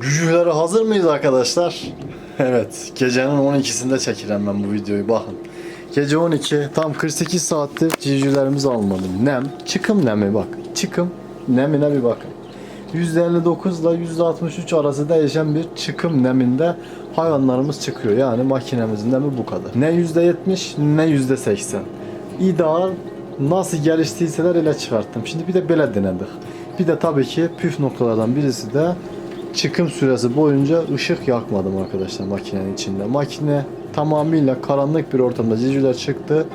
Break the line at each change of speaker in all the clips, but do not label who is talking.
Cücüklere hazır mıyız arkadaşlar? Evet, gecenin 12'sinde çekilen ben bu videoyu bakın. Gece 12, tam 48 saattir cücülerimizi almadı. Nem, çıkım nemi bak. Çıkım nemine bir bakın. %59 ile %63 arası değişen bir çıkım neminde hayvanlarımız çıkıyor. Yani makinemizin nemi bu kadar. Ne %70 ne %80. İdeal nasıl geliştiyseler ile çıkarttım. Şimdi bir de böyle denedik. Bir de tabii ki püf noktalardan birisi de çıkım süresi boyunca ışık yakmadım arkadaşlar makinenin içinde. Makine tamamıyla karanlık bir ortamda civcivler çıktı.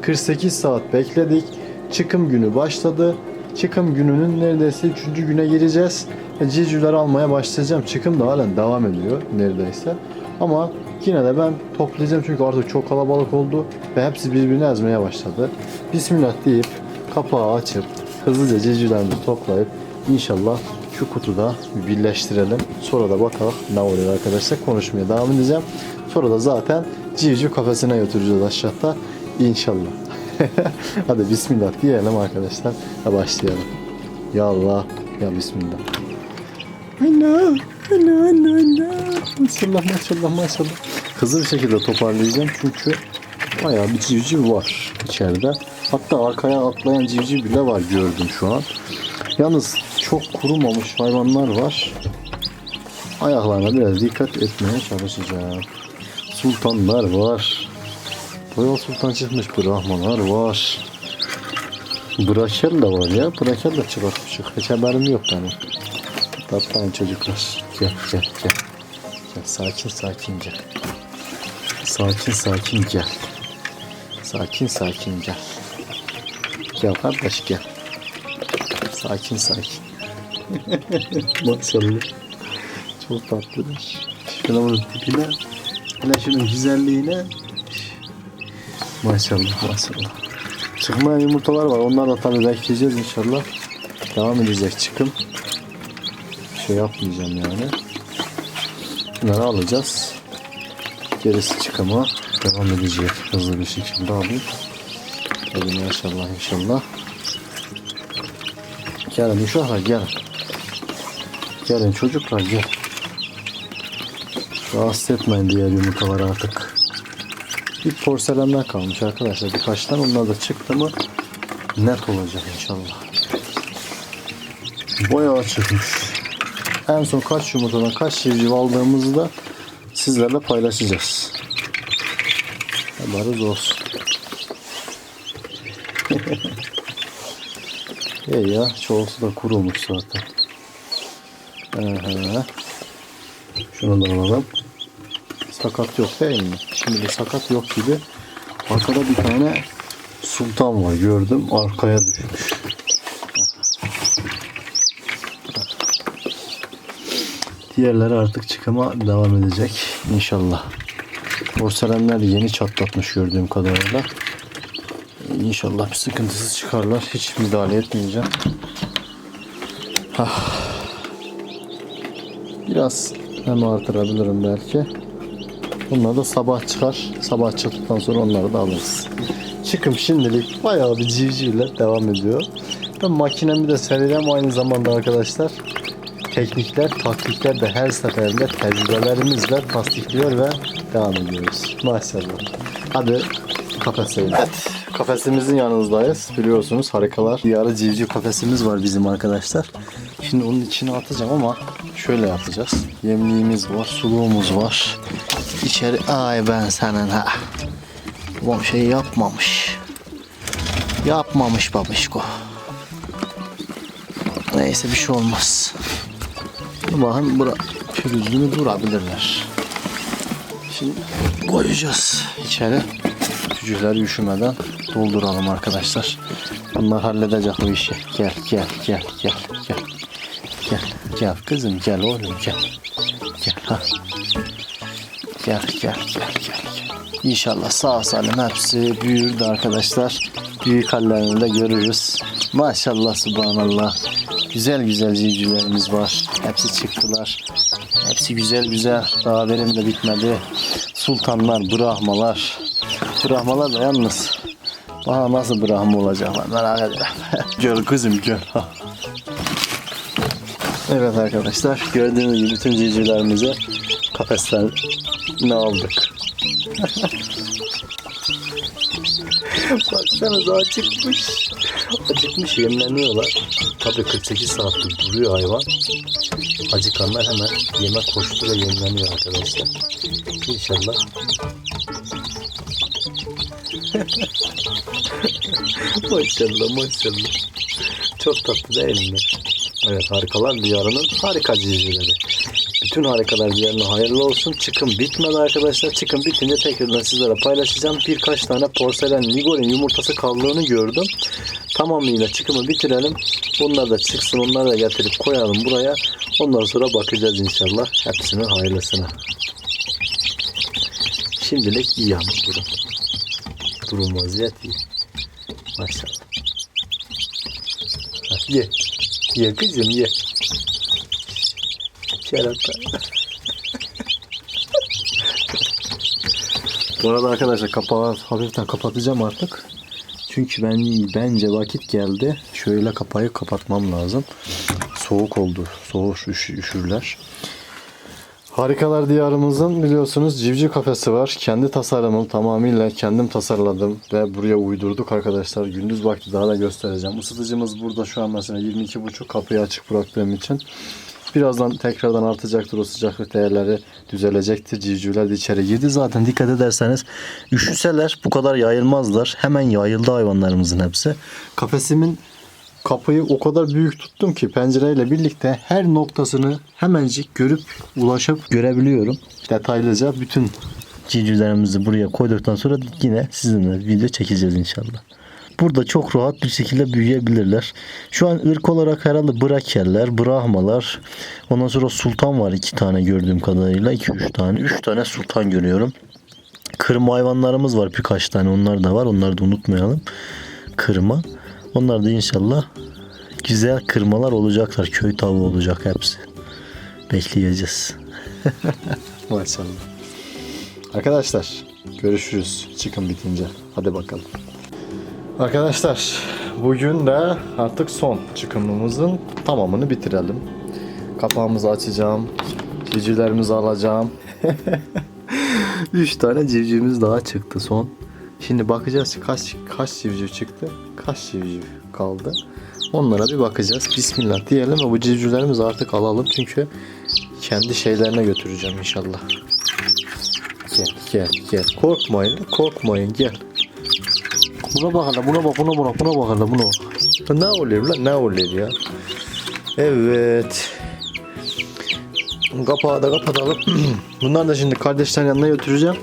48 saat bekledik. Çıkım günü başladı. Çıkım gününün neredeyse 3. güne gireceğiz. E, civcivler almaya başlayacağım. Çıkım da halen devam ediyor neredeyse. Ama yine de ben toplayacağım çünkü artık çok kalabalık oldu ve hepsi birbirini ezmeye başladı. Bismillah deyip kapağı açıp hızlıca civcivlerimizi toplayıp inşallah şu kutuda birleştirelim. Sonra da bakalım ne oluyor arkadaşlar. Konuşmaya devam edeceğim. Sonra da zaten civciv kafesine götüreceğiz aşağıda. İnşallah. Hadi bismillah diyelim arkadaşlar. Ha, başlayalım. Ya Allah. Ya bismillah. Ana. Ana ana ana. Maşallah maşallah maşallah. Hızlı bir şekilde toparlayacağım çünkü bayağı bir civciv var içeride. Hatta arkaya atlayan civciv bile var gördüm şu an. Yalnız çok kurumamış hayvanlar var. Ayaklarına biraz dikkat etmeye çalışacağım. Sultanlar var. Royal Sultan çıkmış. Brahmalar var. Brakel de var ya. Brakel de çıkartmışık. Hiç haberim yok benim. Tatlı çocuklar. Gel gel gel. Gel sakin sakin gel. Sakin sakin gel. Sakin sakin gel. Gel kardeş gel. Sakin sakin. Maşallah. Çok tatlılar. Şuna bunun tipine. Hele şunun güzelliğine. Maşallah maşallah. Çıkmayan yumurtalar var. Onlar da tabii bekleyeceğiz inşallah. Devam edecek çıkım. Şey yapmayacağım yani. Bunları alacağız. Gerisi çıkımı devam edecek hızlı bir şekilde alayım. Hadi maşallah inşallah. Gel Müşahra gel. Gelin çocuklar gel. Rahatsız etmeyin diğer yumurtaları artık. Bir porselenden kalmış arkadaşlar birkaç tane. Onlar da çıktı mı net olacak inşallah. Boya çıkmış. En son kaç yumurtadan kaç civciv aldığımızı da sizlerle paylaşacağız. Haberiniz olsun. İyi ya çoğusu da kurulmuş zaten. Aha. Şunu da alalım. Sakat yok değil mi? Şimdi de sakat yok gibi. Arkada bir tane sultan var gördüm. Arkaya düşmüş. Diğerleri artık çıkıma devam edecek inşallah. Porselenler yeni çatlatmış gördüğüm kadarıyla. İnşallah bir sıkıntısız çıkarlar. Hiç müdahale etmeyeceğim. Ah. Biraz hem artırabilirim belki. Bunlar da sabah çıkar. Sabah çıktıktan sonra onları da alırız. Çıkım şimdilik bayağı bir civcivle devam ediyor. Ben makinemi de seveceğim aynı zamanda arkadaşlar. Teknikler, taktikler de her seferinde tecrübelerimizle tasdikliyor ve devam ediyoruz. Maşallah. Hadi kafes Evet, kafesimizin yanınızdayız. Biliyorsunuz harikalar. Yarı civciv kafesimiz var bizim arkadaşlar. Şimdi onun içine atacağım ama şöyle yapacağız. Yemliğimiz var, suluğumuz var. İçeri ay ben senin ha. Bu şey yapmamış. Yapmamış babişko. Neyse bir şey olmaz. Bakın bura pürüzlüğünü durabilirler. Şimdi koyacağız içeri. Cücükleri üşümeden dolduralım arkadaşlar. Bunlar halledecek bu işi. Gel gel gel gel gel. Gel kızım gel oğlum gel. Gel ha. Gel gel gel gel. İnşallah sağ salim hepsi büyür de arkadaşlar. Büyük hallerini de görürüz. Maşallah subhanallah. Güzel güzel civcivlerimiz var. Hepsi çıktılar. Hepsi güzel güzel. Daha benim de bitmedi. Sultanlar, Brahmalar. Brahmalar da yalnız. Baha nasıl Brahma olacaklar merak ederim. gel kızım gel. Evet arkadaşlar gördüğünüz gibi bütün civcivlerimizi ne aldık. Baksanıza acıkmış. Acıkmış yemleniyorlar. Tabii 48 saatlik duruyor hayvan. Acıkanlar hemen yeme koştu ve yemleniyor arkadaşlar. İnşallah. maşallah maşallah. Çok tatlı değil mi? Evet harikalar diyarının harika cicileri. Bütün harikalar diyarına hayırlı olsun. Çıkın bitmedi arkadaşlar. Çıkın bitince tekrardan sizlere paylaşacağım. Birkaç tane porselen Nigol'in yumurtası kaldığını gördüm. Tamamıyla çıkımı bitirelim. Bunlar da çıksın. Onları da getirip koyalım buraya. Ondan sonra bakacağız inşallah. Hepsinin hayırlısına. Şimdilik iyi ama durum. Durum vaziyet iyi. Maşallah. Ye. Ye kızım ye. Şarapta. Bu arada arkadaşlar kapağı hafiften kapatacağım artık. Çünkü ben bence vakit geldi. Şöyle kapağı kapatmam lazım. Soğuk oldu. Soğuk üşürler. Harikalar Diyarımızın biliyorsunuz civciv kafesi var. Kendi tasarımım tamamıyla kendim tasarladım ve buraya uydurduk arkadaşlar. Gündüz vakti daha da göstereceğim. Isıtıcımız burada şu an mesela 22.5 kapıyı açık bıraktığım için. Birazdan tekrardan artacaktır o sıcaklık değerleri düzelecektir. Civcivler de içeri girdi zaten dikkat ederseniz üşüseler bu kadar yayılmazlar. Hemen yayıldı hayvanlarımızın hepsi. Kafesimin kapıyı o kadar büyük tuttum ki pencereyle birlikte her noktasını hemencik görüp ulaşıp görebiliyorum. Detaylıca bütün civcivlerimizi buraya koyduktan sonra yine sizinle video çekeceğiz inşallah. Burada çok rahat bir şekilde büyüyebilirler. Şu an ırk olarak herhalde Brakerler, Brahmalar. Ondan sonra Sultan var iki tane gördüğüm kadarıyla. iki üç tane. üç tane Sultan görüyorum. Kırma hayvanlarımız var birkaç tane. Onlar da var. Onları da unutmayalım. Kırma. Onlar da inşallah güzel kırmalar olacaklar. Köy tavuğu olacak hepsi. Bekleyeceğiz. Maşallah. Arkadaşlar görüşürüz çıkın bitince. Hadi bakalım. Arkadaşlar bugün de artık son çıkımımızın tamamını bitirelim. Kapağımızı açacağım. Civcivlerimizi alacağım. 3 tane civcivimiz daha çıktı son. Şimdi bakacağız kaç kaç civciv çıktı, kaç civciv kaldı. Onlara bir bakacağız. Bismillah diyelim ve bu civcivlerimizi artık alalım çünkü kendi şeylerine götüreceğim inşallah. Gel gel gel. Korkmayın, korkmayın gel. Buna bak hele, buna bak, buna bak, buna bak hele, buna bak. Ne oluyor lan, ne oluyor ya? Evet. Kapağı da kapatalım. bunları da şimdi kardeşlerin yanına götüreceğim.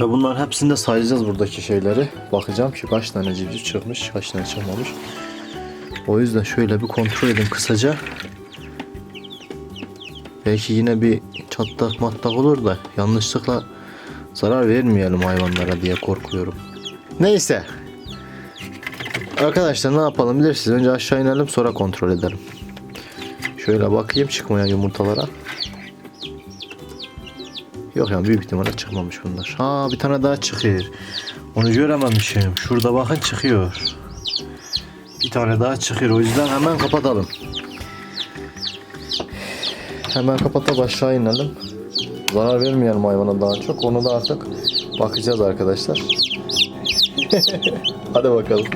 Ve bunlar hepsini de sayacağız buradaki şeyleri. Bakacağım ki kaç tane civciv çıkmış, kaç tane çıkmamış. O yüzden şöyle bir kontrol edeyim kısaca. Belki yine bir çatlak matlak olur da yanlışlıkla zarar vermeyelim hayvanlara diye korkuyorum. Neyse. Arkadaşlar ne yapalım bilirsiniz. Önce aşağı inelim sonra kontrol edelim. Şöyle bakayım çıkmayan yumurtalara. Yok yani büyük ihtimalle çıkmamış bunlar. Ha bir tane daha çıkıyor. Onu görememişim. Şurada bakın çıkıyor. Bir tane daha çıkıyor. O yüzden hemen kapatalım. Hemen kapata aşağı inelim. Zarar vermeyelim hayvana daha çok. Onu da artık bakacağız arkadaşlar. Hadi bakalım.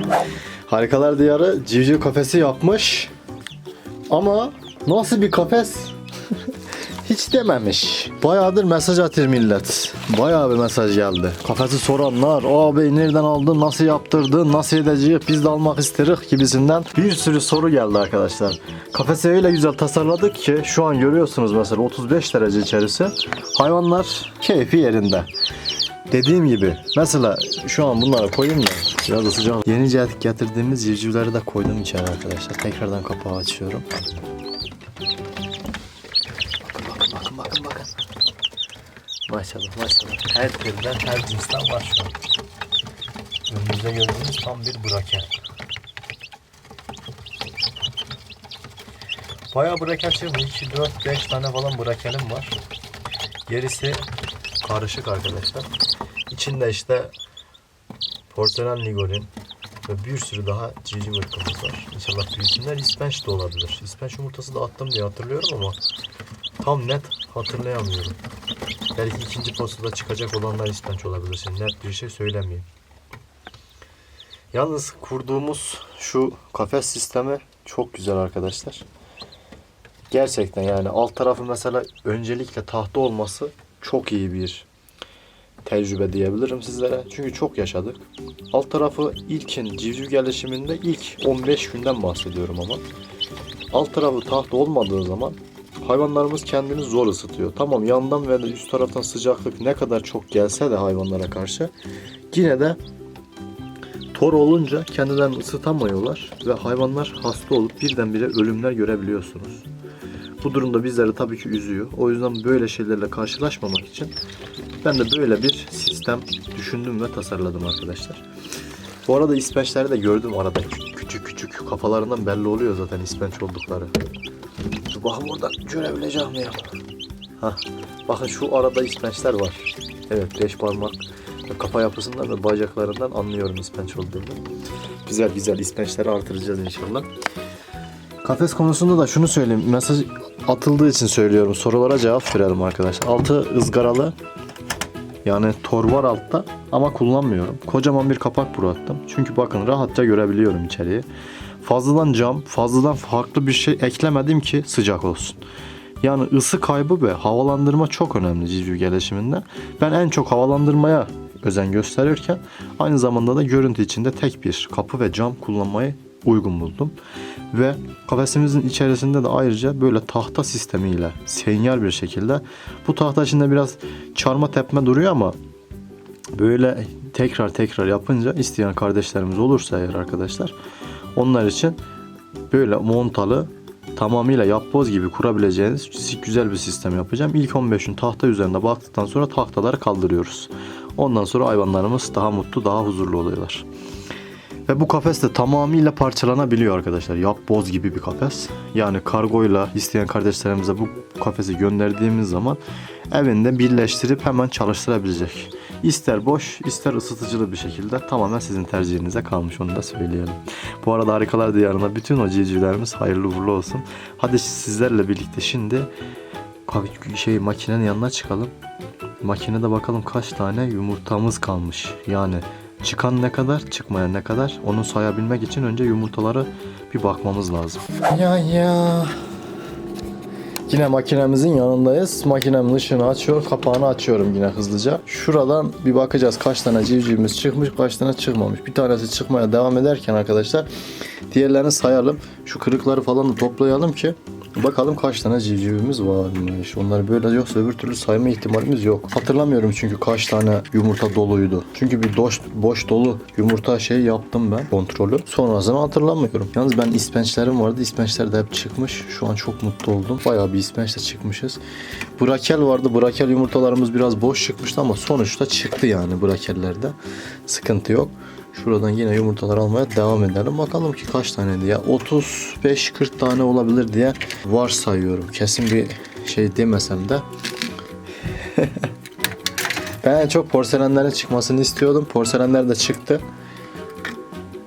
Harikalar Diyarı civciv kafesi yapmış. Ama nasıl bir kafes? istememiş. Bayağıdır mesaj atır millet. Bayağı bir mesaj geldi. Kafesi soranlar, o abi nereden aldın, nasıl yaptırdın, nasıl edeceğiz, biz de almak isteriz gibisinden bir sürü soru geldi arkadaşlar. Kafesi öyle güzel tasarladık ki şu an görüyorsunuz mesela 35 derece içerisi. Hayvanlar keyfi yerinde. Dediğim gibi mesela şu an bunları koyayım da biraz da sıcak. getirdiğimiz civcivleri de koydum içeri arkadaşlar. Tekrardan kapağı açıyorum. Maşallah maşallah. Her türden her cinsten var şu an. Önümüzde gördüğünüz tam bir braker. Bayağı braker çıkmış. 2, 4, 5 tane falan brakerim var. Gerisi karışık arkadaşlar. İçinde işte portelen ligolin ve bir sürü daha cici ırkımız var. İnşallah büyüsünler. İspenç de olabilir. İspenç yumurtası da attım diye hatırlıyorum ama tam net hatırlayamıyorum. Belki ikinci postada çıkacak olanlar istinç olabilirsin. Net bir şey söylemeyeyim. Yalnız kurduğumuz şu kafes sistemi çok güzel arkadaşlar. Gerçekten yani alt tarafı mesela öncelikle tahta olması çok iyi bir tecrübe diyebilirim sizlere. Çünkü çok yaşadık. Alt tarafı ilkin civciv gelişiminde ilk 15 günden bahsediyorum ama. Alt tarafı tahta olmadığı zaman hayvanlarımız kendini zor ısıtıyor. Tamam yandan ve üst taraftan sıcaklık ne kadar çok gelse de hayvanlara karşı yine de tor olunca kendilerini ısıtamıyorlar ve hayvanlar hasta olup birdenbire ölümler görebiliyorsunuz. Bu durumda bizleri tabii ki üzüyor. O yüzden böyle şeylerle karşılaşmamak için ben de böyle bir sistem düşündüm ve tasarladım arkadaşlar. Bu arada ispençleri de gördüm arada. Küçük küçük kafalarından belli oluyor zaten ispenç oldukları. Bak burada görebileceğim ya. Hah. Bakın şu arada ispençler var. Evet beş parmak. Kafa yapısından ve bacaklarından anlıyorum ispenç olduğunu. Güzel güzel ispençleri artıracağız inşallah. Kafes konusunda da şunu söyleyeyim. Mesaj atıldığı için söylüyorum. Sorulara cevap verelim arkadaşlar. Altı ızgaralı. Yani tor var altta ama kullanmıyorum. Kocaman bir kapak attım Çünkü bakın rahatça görebiliyorum içeriği. Fazladan cam, fazladan farklı bir şey eklemedim ki sıcak olsun. Yani ısı kaybı ve havalandırma çok önemli civciv gelişiminde. Ben en çok havalandırmaya özen gösterirken aynı zamanda da görüntü içinde tek bir kapı ve cam kullanmayı uygun buldum. Ve kafesimizin içerisinde de ayrıca böyle tahta sistemiyle senyal bir şekilde bu tahta içinde biraz çarma tepme duruyor ama böyle tekrar tekrar yapınca isteyen kardeşlerimiz olursa eğer arkadaşlar onlar için böyle montalı tamamıyla yapboz gibi kurabileceğiniz güzel bir sistem yapacağım. İlk 15 gün tahta üzerinde baktıktan sonra tahtaları kaldırıyoruz. Ondan sonra hayvanlarımız daha mutlu, daha huzurlu oluyorlar. Ve bu kafes de tamamıyla parçalanabiliyor arkadaşlar. Yapboz gibi bir kafes. Yani kargoyla isteyen kardeşlerimize bu kafesi gönderdiğimiz zaman evinde birleştirip hemen çalıştırabilecek. İster boş ister ısıtıcılı bir şekilde tamamen sizin tercihinize kalmış onu da söyleyelim. Bu arada Harikalar Diyarı'na bütün o civcivlerimiz hayırlı uğurlu olsun. Hadi sizlerle birlikte şimdi şey makinenin yanına çıkalım. Makinede bakalım kaç tane yumurtamız kalmış. Yani çıkan ne kadar, çıkmayan ne kadar onu sayabilmek için önce yumurtalara bir bakmamız lazım. Ya ya Yine makinemizin yanındayız. Makinemin ışığını açıyor, kapağını açıyorum yine hızlıca. Şuradan bir bakacağız kaç tane civcivimiz çıkmış, kaç tane çıkmamış. Bir tanesi çıkmaya devam ederken arkadaşlar diğerlerini sayalım. Şu kırıkları falan da toplayalım ki Bakalım kaç tane civcivimiz varmış. Onlar böyle yoksa öbür türlü sayma ihtimalimiz yok. Hatırlamıyorum çünkü kaç tane yumurta doluydu. Çünkü bir boş, boş dolu yumurta şey yaptım ben kontrolü. Sonrasını hatırlamıyorum. Yalnız ben ispençlerim vardı. İspençler de hep çıkmış. Şu an çok mutlu oldum. Bayağı bir ispençle çıkmışız. Brakel vardı. Brakel yumurtalarımız biraz boş çıkmıştı ama sonuçta çıktı yani brakellerde. Sıkıntı yok. Şuradan yine yumurtalar almaya devam edelim. Bakalım ki kaç tane diye. 35-40 tane olabilir diye varsayıyorum. Kesin bir şey demesem de. ben en çok porselenlerin çıkmasını istiyordum. Porselenler de çıktı.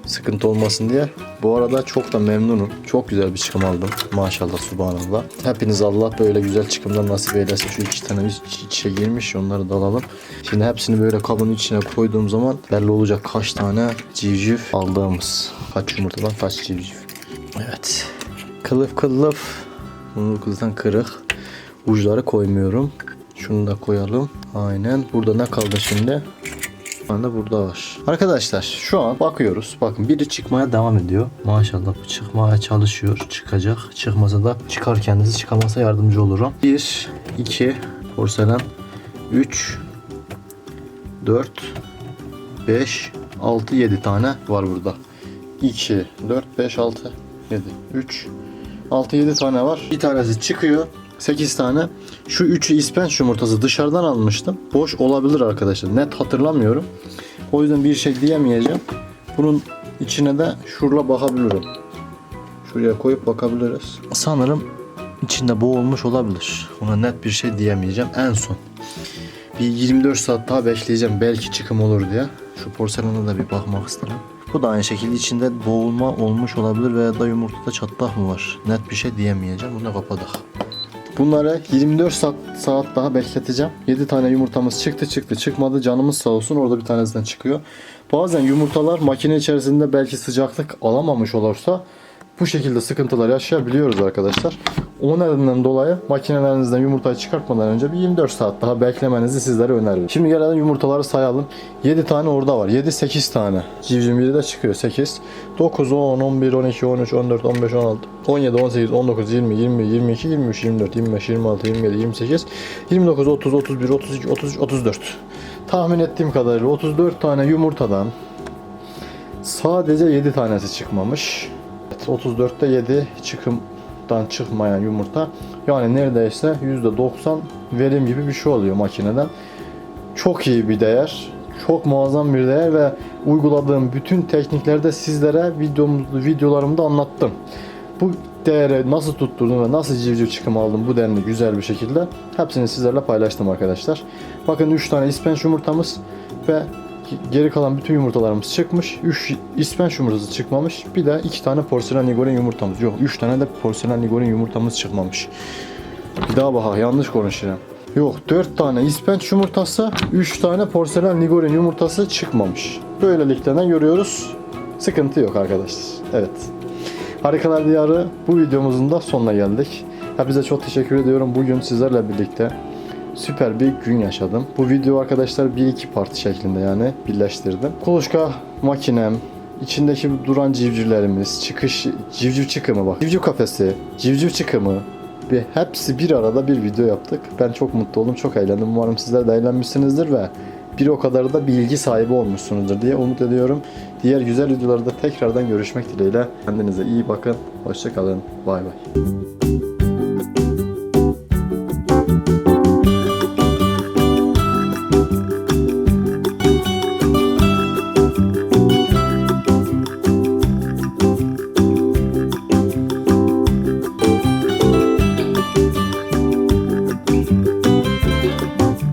Sıkıntı olmasın diye. Bu arada çok da memnunum. Çok güzel bir çıkım aldım. Maşallah subhanallah. Hepiniz Allah böyle güzel çıkımdan nasip eylesin. Şu iki tane iç içe girmiş. Onları da alalım. Şimdi hepsini böyle kabın içine koyduğum zaman belli olacak kaç tane civciv aldığımız. Kaç yumurtadan kaç civciv. Evet. Kılıf kılıf. Bunu kızdan kırık. Uçları koymuyorum. Şunu da koyalım. Aynen. Burada ne kaldı şimdi? Şu anda burada var. Arkadaşlar şu an bakıyoruz. Bakın biri çıkmaya devam ediyor. Maşallah çıkmaya çalışıyor. Çıkacak. Çıkmasa da çıkar kendisi. Çıkamasa yardımcı olurum. 1, 2, porselen 3, 4, 5, 6, 7 tane var burada. 2, 4, 5, 6, 7, 3, 6, 7 tane var. Bir tanesi çıkıyor. 8 tane şu 3'ü ispenç yumurtası dışarıdan almıştım. Boş olabilir arkadaşlar. Net hatırlamıyorum. O yüzden bir şey diyemeyeceğim. Bunun içine de şurla bakabilirim. Şuraya koyup bakabiliriz. Sanırım içinde boğulmuş olabilir. Ona net bir şey diyemeyeceğim. En son bir 24 saat daha bekleyeceğim. Belki çıkım olur diye. Şu porselana da bir bakmak istedim. Bu da aynı şekilde içinde boğulma olmuş olabilir veya da yumurtada çatlak mı var? Net bir şey diyemeyeceğim. Bunu kapadık. Bunları 24 saat, saat daha bekleteceğim. 7 tane yumurtamız çıktı çıktı çıkmadı. Canımız sağ olsun orada bir tanesinden çıkıyor. Bazen yumurtalar makine içerisinde belki sıcaklık alamamış olursa bu şekilde sıkıntılar yaşayabiliyoruz arkadaşlar. O nedenden dolayı makinelerinizden yumurtayı çıkartmadan önce bir 24 saat daha beklemenizi sizlere öneririm. Şimdi gelelim yumurtaları sayalım. 7 tane orada var. 7-8 tane. Civcim de çıkıyor 8. 9, 10, 11, 12, 13, 14, 15, 16, 17, 18, 19, 20, 20, 22, 23, 24, 25, 26, 27, 28, 29, 30, 31, 32, 33, 34. Tahmin ettiğim kadarıyla 34 tane yumurtadan sadece 7 tanesi çıkmamış. 34'te 7 çıkımdan çıkmayan yumurta. Yani neredeyse %90 verim gibi bir şey oluyor makineden. Çok iyi bir değer. Çok muazzam bir değer ve uyguladığım bütün tekniklerde sizlere videomuzda, videolarımda anlattım. Bu değeri nasıl tutturdum ve nasıl civciv çıkımı aldım bu denli güzel bir şekilde hepsini sizlerle paylaştım arkadaşlar. Bakın 3 tane ispenç yumurtamız ve geri kalan bütün yumurtalarımız çıkmış. 3 ispenç yumurtası çıkmamış. Bir de 2 tane porselen ligorin yumurtamız. Yok 3 tane de porselen ligorin yumurtamız çıkmamış. Bir daha bak yanlış konuşuyorum. Yok 4 tane ispenç yumurtası, 3 tane porselen ligorin yumurtası çıkmamış. Böylelikle ne görüyoruz? Sıkıntı yok arkadaşlar. Evet. Harikalar Diyarı bu videomuzun da sonuna geldik. Hepinize çok teşekkür ediyorum. Bugün sizlerle birlikte süper bir gün yaşadım. Bu video arkadaşlar bir iki parti şeklinde yani birleştirdim. Kuluçka makinem, içindeki duran civcivlerimiz, çıkış civciv çıkımı bak. Civciv kafesi, civciv çıkımı, ve hepsi bir arada bir video yaptık. Ben çok mutlu oldum, çok eğlendim. Umarım sizler de eğlenmişsinizdir ve bir o kadar da bilgi sahibi olmuşsunuzdur diye umut ediyorum. Diğer güzel videolarda tekrardan görüşmek dileğiyle. Kendinize iyi bakın. Hoşçakalın. Bay bay.